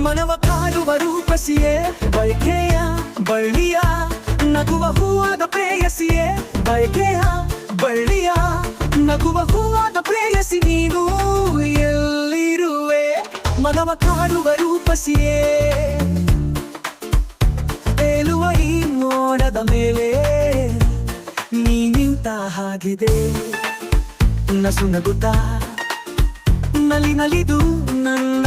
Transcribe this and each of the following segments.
ಮನವ ಕಾಡುವ ರೂಪಸಿಯೇ, ಬಯಕೆಯ ಬಳ್ಳಿಯ, ನಗುವ ಹೂವಾದ ಪ್ರೇಯಸಿಯೇ, ಬಯಕೆಯ ಬಳ್ಳಿಯ, ನಗುವ ಹೂವಾದ ಪ್ರೇಯಸಿ ನೀನು ಎಲ್ಲಿರುವೆ? ಮನವ ಕಾಡುವ ರೂಪಸಿಯೇ ತೇಲುವ ಈ ಮೋಡದ ಮೇಲೆ ನೀ ನಿಂತ ಹಾಗಿದೆ. ನಸು ನಗುತ್ತಾ ನಲಿ ನಲಿದು ನನ್ನ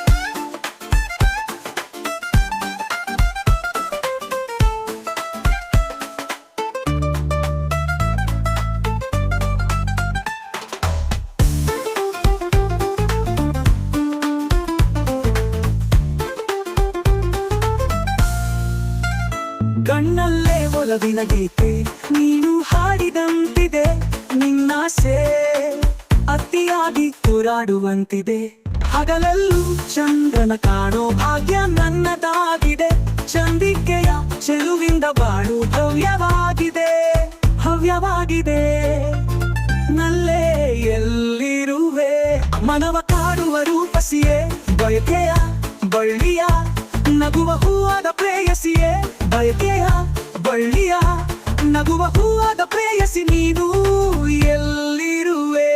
ಕಣ್ಣಲ್ಲೇ ಒಲವಿನ ಗೀತೆ. ನೀನು ಹಾಡಿದಂತಿದೆ ನಿನ್ನಾಸೆ. ಅತಿಯಾಗಿ ತೂರಾಡುವಂತಿದೆ. ಹಗಲಲ್ಲೂ ಚಂದ್ರನ ಕಾಣೋ ಭಾಗ್ಯ ನನ್ನದಾಗಿದೆ. ಚಂದಿಕೆಯ ಚೆಲುವಿಂದ ಬಾಳು ಭವ್ಯವಾಗಿದೆ ಹವ್ಯವಾಗಿದೆ. ನಲ್ಲೇ ಎಲ್ಲಿರುವೆ? ಮನವ ಕಾಡುವ ರೂಪಸಿಯೇ. ಬಯಕೆಯ ಬಳ್ಳಿಯ ನಗುವ ಹೂವಾದ ಪ್ರೇಯಸಿಯೇ. ಬಯಕೆಯ ಬಳ್ಳಿಯ ನಗುವ ಹೂವಾದ ಪ್ರೇಯಸಿ ನೀನು ಎಲ್ಲಿರುವೆ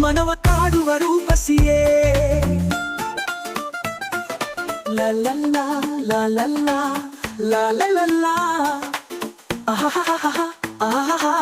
ಮನವ ಕಾಡುವ ರೂಪಸಿಯೇ ಲಲಲ್ಲ ಲಲಲ್ಲ ಲಲಲ್ಲ ಆಹಾ ಆಹಾ